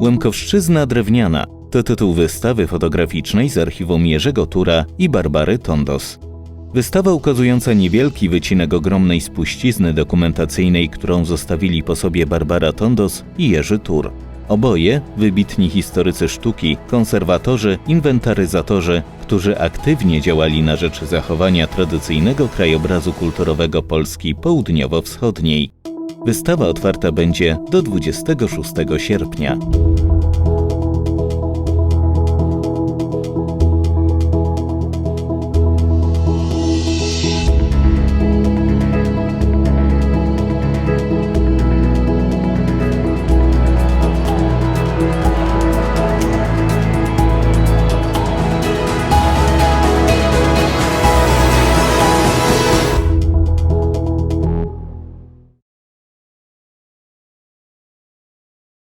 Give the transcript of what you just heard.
Łemkowszczyzna drewniana to tytuł wystawy fotograficznej z archiwum Jerzego Tura i Barbary Tondos. Wystawa ukazująca niewielki wycinek ogromnej spuścizny dokumentacyjnej, którą zostawili po sobie Barbara Tondos i Jerzy Tur. Oboje wybitni historycy sztuki, konserwatorzy, inwentaryzatorzy, którzy aktywnie działali na rzecz zachowania tradycyjnego krajobrazu kulturowego Polski południowo-wschodniej. Wystawa otwarta będzie do 26 sierpnia.